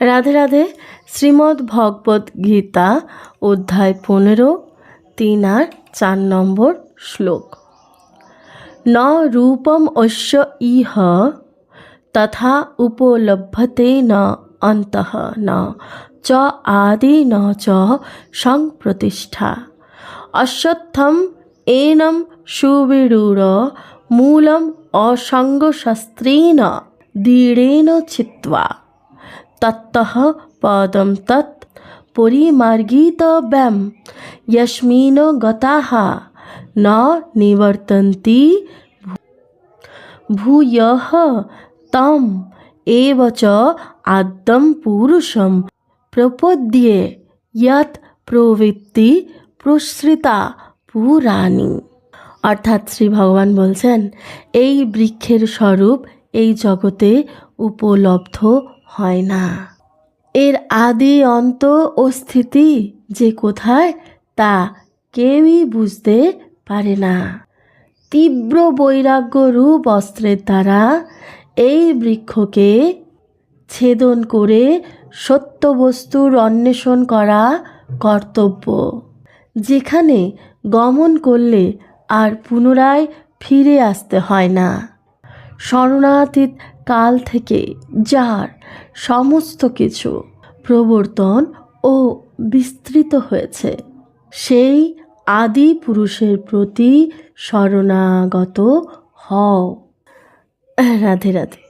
রাধে রাধে, শ্রীমদ্ ভগবদ গীতা, অধ্যায় পনেরো, তিন আর চার নম্বর শ্লোক। ন রূপম অশ্য ইহ, তথা উপলভ্যতে ন অন্তঃ ন, চ আদি ন চ সংপ্রতিষ্ঠা। অশ্বত্থম এনম সুবিরূঢ়, মূলম অসঙ্গশস্ত্রেণ দৃঢ়েন চিত্वा तत्तः पदं तत् परिमार्गितव्यं यस्मिन् गताः न निवर्तन्ति भूयः तम् एव च आद्यं पुरुषं प्रपद्ये यत् প্রবৃত্তি প্রসৃতা পুরাণী অর্থাৎ শ্রী ভগবান বলছেন এই বৃক্ষের স্বরূপ এই জগতে উপলব্ধ হয় না। এর আদি অন্ত ও স্থিতি যে কোথায়, তা কেউই বুঝতে পারে না। তীব্র বৈরাগ্য রূপ অস্ত্রের দ্বারা এই বৃক্ষকে ছেদন করে সত্য বস্তুর অন্বেষণ করা কর্তব্য, যেখানে গমন করলে আর পুনরায় ফিরে আসতে হয় না। শরণাতীত কাল থেকে যার সমস্ত কিছু প্রবর্তন ও বিস্তৃত হয়েছে। সেই আদি পুরুষের প্রতি শরণাগত হও। রাধে রাধে।